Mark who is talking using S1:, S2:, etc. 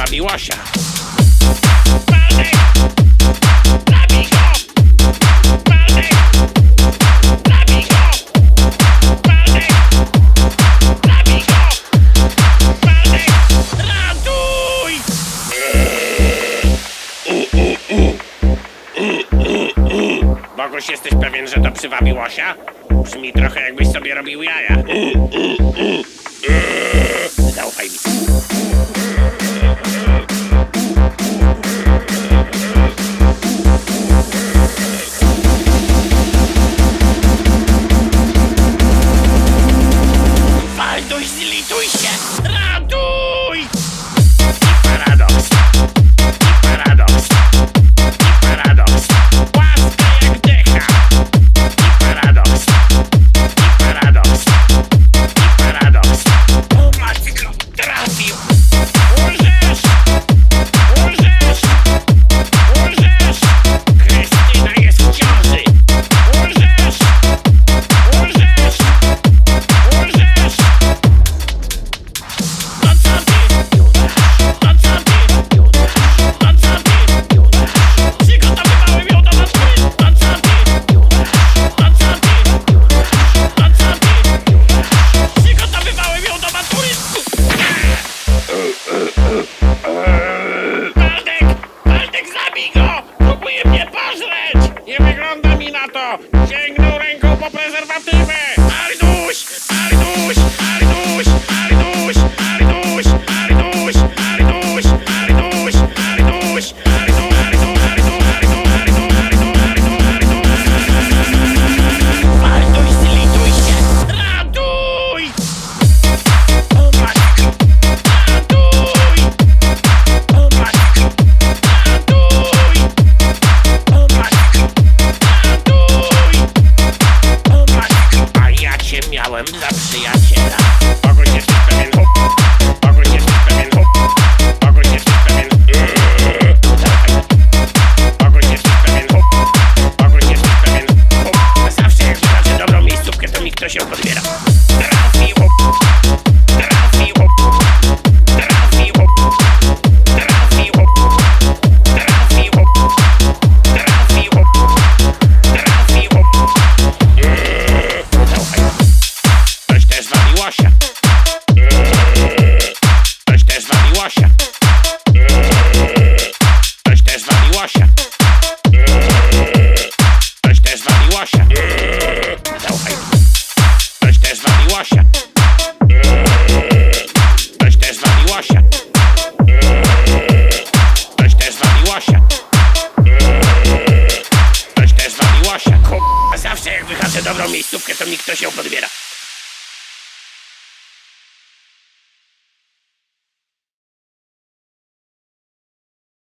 S1: kurwa miłosia. Boguś, jesteś pewien, że to przywa miłosia? Brzmi trochę jakbyś sobie robił jaja. Yes. Come here! I know! Też też waliła się. Też też waliła się. Taksówkę to mi ktoś ją podbiera.